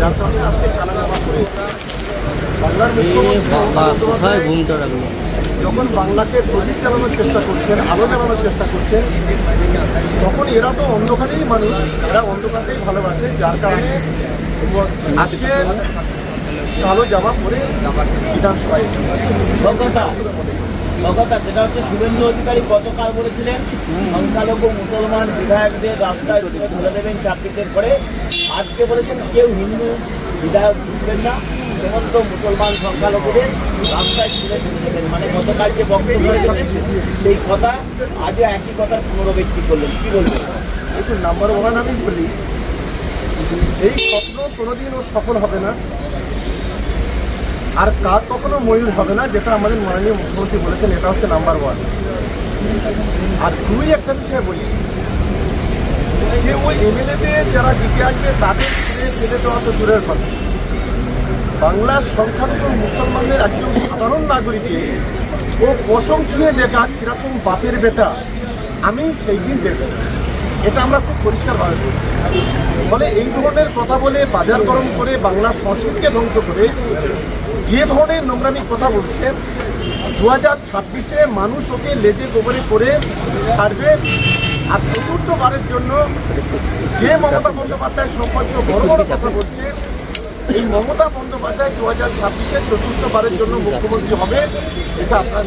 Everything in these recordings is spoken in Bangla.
যার কারণে আজকে করে বাংলার কোথায় রাখল যখন বাংলাকে প্রদীপ চালানোর চেষ্টা করছেন আলো জ্বালানোর চেষ্টা করছেন তখন এরা তো অন্ধকারেই মানুষ এরা অন্ধকারকেই ভালোবাসে যার কারণে আজকে কালো জামা পরে বিধানসভায়। কথা সেটা হচ্ছে শুভেন্দু অধিকারী গতকাল বলেছিলেন, সংখ্যালঘু মুসলমান বিধায়কদের রাস্তায় তুলে দেবেন চাকরিতে পরে। আজকে বলেছেন কেউ হিন্দু বিধায়ক ঢুকবেন না, সমস্ত মুসলমান সংখ্যালঘুদের রাস্তায় তুলে দেবেন। মানে গতকাল যে বক্তব্য সেই কথা আজও একই কথা পুনরাবৃত্তি করলেন। কি বলবেন? একটু নাম্বার ওয়ান আমি বলি, এই স্বপ্ন কোনোদিন ও সফল হবে না। আর কার কখনো ময়ূর হবে না, যেটা আমাদের মাননীয় মুখ্যমন্ত্রী বলেছেন, এটা হচ্ছে নাম্বার ওয়ান আর দুই একটা বিষয় বলি। যে ওই এমএলএদের যারা জিতে আসবে, তাদের ছেড়ে ফেলে দেওয়া তো দূরের কথা। বাংলার সংখ্যালঘু মুসলমানদের একজন সাধারণ নাগরিকে ও ছুঁয়ে দেখা কীরকম বাপের বেটা, আমি সেই দিন দেখব। এটা আমরা খুব পরিষ্কারভাবে বলছি। ফলে এই ধরনের কথা বলে বাজারকরণ করে, বাংলা সংস্কৃতিকে ধ্বংস করে যে ধরনের নোংরামি কথা বলছে দু হাজার ছাব্বিশে মানুষ ওকে লেজে গোবরে করে ছাড়বে আর চতুর্থবারের জন্য যে মমতা বন্দ্যোপাধ্যায় সম্পর্কে বড় বড় কথা বলছে এই মমতা বন্দ্যোপাধ্যায় দু হাজার ছাব্বিশে চতুর্থবারের জন্য মুখ্যমন্ত্রী হবে এটা আপনার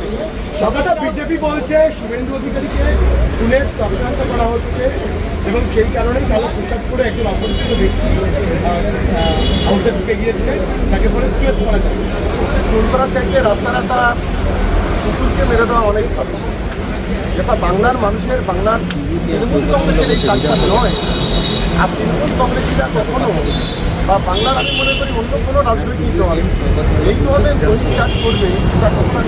সকালে বিজেপি বলছে শুভেন্দু অধিকারীকে খুনের চক্রান্ত করা হচ্ছে এবং সেই কারণেই কালো পোশাক পরে একজন অপরিচিত ব্যক্তি হাউসে ঢুকে গিয়েছিলেন তাকে পরে ট্রেস করা যায় করা চাইতে রাস্তার একটা কুকুরকে মেরে দেওয়া অনেক ভালো যেটা বাংলার মানুষের বাংলার তৃণমূল কংগ্রেসের এই কালচার নয়। আর তৃণমূল কংগ্রেসীরা কখনো বা বাংলার আমি মনে করি অন্য কোনো রাজনৈতিক দল এই ধরনের বহির কাজ করবে, এটা কখনো।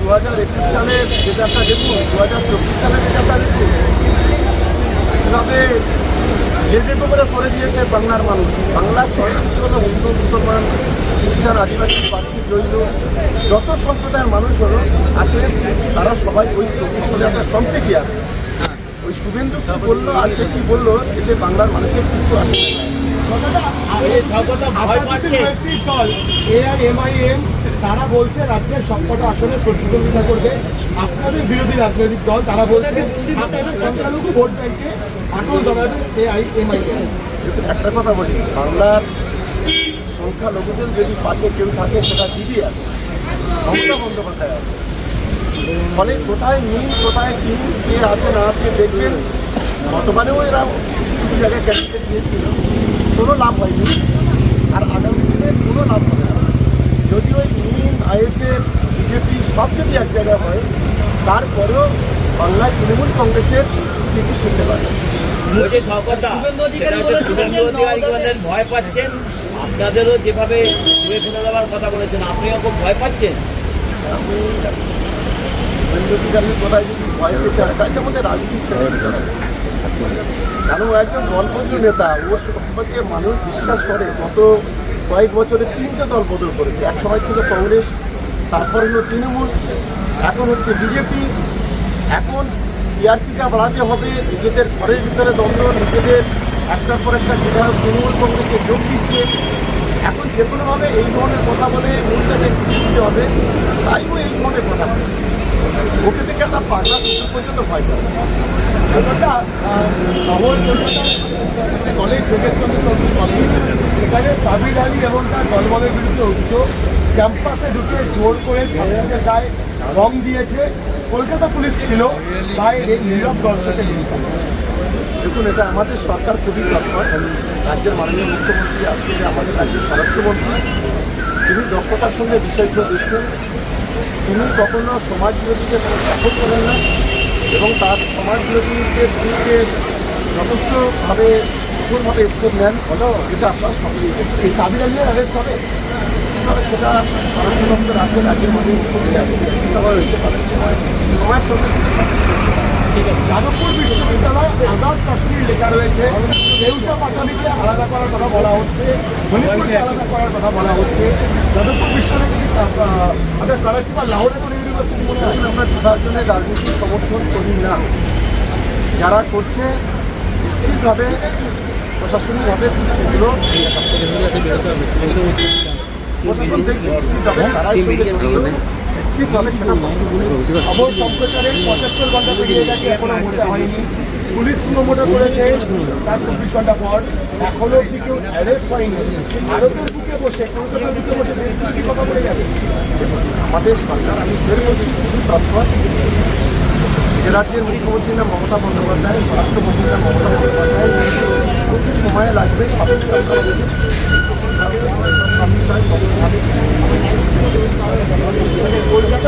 দু হাজার একুশ সালের রেজাল্টটা দেখুন দু হাজার চব্বিশ সালের রেজাল্টটা দেখুন এভাবে লেজে কোমরে করে দিয়েছে বাংলার মানুষ বাংলার হলো হিন্দু, মুসলমান খ্রিস্টান আদিবাসী পার্সি জৈন যত সম্প্রদায়ের মানুষ হলো আছে তারা সবাই ওই সকলে একটা সম্প্রীতি আছে। ওই শুভেন্দু কি বলল আজকে কি বলল এতে বাংলার মানুষের কিছু আছে। এই স্বাগতা ভয় পাচ্ছে। দল এ আর এমআইএম তারা বলছে রাজ্যের সবকটা আসনে প্রতিদ্বন্দ্বিতা করবে। আপনাদের বিরোধী রাজনৈতিক দল তারা বলছে আপনাদের সংখ্যালঘু ভোট ব্যাংকে আটল এমআইএম একটা কথা বলি বাংলার সংখ্যালঘুদের যদি পাশে কেউ থাকে সেটা দিদি আছে। মমতা বন্দ্যোপাধ্যায় আছে। ফলে কোথায় মিল কোথায় টিম কে আছে না আছে দেখবেন গতবারেও এরা কিছু কিছু জায়গায় ক্যান্ডিডেট দিয়েছিল। কোনো লাভ হয়নি। আর আগামী দিনে কোনো লাভ হবে না। যদি ওই মিল আইএসএফ বিজেপি সব যদি এক জায়গায় হয় তারপরেও বাংলায় তৃণমূল কংগ্রেসের কিছু শুনতে পারে। ভয় পাচ্ছেন। আপনাদেরও যেভাবে দূরে ফেলে দেওয়ার কথা বলেছেন, আপনিও খুব ভয় পাচ্ছেন? আমি কোথায় যদি ভয় পেতে হয় তাই আমাদের রাজনীতি কারণ একজন দলবন্ধু নেতা ওর সম্পর্কে মানুষ বিশ্বাস করে। গত কয়েক বছরে তিনটে দল বদল করেছে। এক সময় ছিল কংগ্রেস, তারপর হলো তৃণমূল, এখন হচ্ছে বিজেপি। এখন টিআরপিটা বাড়াতে হবে, নিজেদের ঘরের ভিতরে দ্বন্দ্ব, নিজেদের একটার পর একটা বিধায়ক তৃণমূল কংগ্রেসে যোগ দিচ্ছে। এখন যে কোনোভাবে এই ধরনের কথা বলে মূল্যটাকে দিতে হবে, তাইও এই ধরনের কথা বলে। ওকে থেকে একটা পাগলা কুকুর পর্যন্ত ভয় করে ব্যাপারটা শহর কলেজ যোগেশচন্দ্র চন্দ্র কলেজ সেখানে সাবির আলী এবং তার দলবলের বিরুদ্ধে অভিযোগ। ক্যাম্পাসে ঢুকে জোর করে ছাত্রদের গায়ে রং দিয়েছে। কলকাতা পুলিশ ছিল, তাই এই নীরব দর্শকের ভূমিকা দেখুন, এটা আমাদের সরকার খুবই তৎপর রাজ্যের মাননীয় মুখ্যমন্ত্রী আজকে আমাদের রাজ্যের স্বরাষ্ট্রমন্ত্রী, তিনি দক্ষতার সঙ্গে বিষয়গুলো দেখছেন। তিনি কখনো সমাজ বিরোধীকে কোনো সাপোর্ট করেন না, এবং তার সমাজ বিরোধীদের বিরুদ্ধে যথেষ্টভাবে কঠোরভাবে স্টেপ নেন। হলো, এটা আপনারা দেখছেন। এই সাবির আলীর অ্যারেস্ট হবে? সেটা আছে রাজ্যের মাননীয় মুখ্যমন্ত্রী আছে পারে। সময়ের সঙ্গে সঙ্গে হতে পারে। যাদবপুর বিশ্ববিদ্যালয় আজাদ কাশ্মীর লেখা রয়েছে। দেউচা পাঁচালিকে আলাদা করার কথা বলা হচ্ছে মণিপুরকে আলাদা করার কথা বলা হচ্ছে। যাদবপুর বিশ্ববিদ্যালয় আপনার করাচি বা লাহোরে কোনো ইউনিভার্সিটি মনে হয় আমরা বিভাজনের রাজনীতি সমর্থন করি না। যারা করছে নিশ্চিতভাবে প্রশাসনিকভাবে সেগুলো প্রশাসন দেখবে নিশ্চিতভাবে সেটা খবর সম্প্রচারের পঁচাত্তর ঘণ্টা পেরিয়ে গেছে এখনও মোটা হয়নি। পুলিশ প্রমোটা করেছে, তার চব্বিশ ঘণ্টা পর এখনও অব্দি কেউ অ্যারেস্ট হয়নি ভারতের বুকে বসে, কলকাতার বুকে বসে কথা বলে যাবে আমাদের সরকার, আমি ফের বলছি খুবই তৎপর রাজ্যের মুখ্যমন্ত্রী নাম মমতা বন্দ্যোপাধ্যায় স্বরাষ্ট্রমন্ত্রী নাম মমতা বন্দ্যোপাধ্যায় খুব সময় লাগবে সব কিছু আমরা দেখি। সব বিষয়ে তৎপর। কলকাতা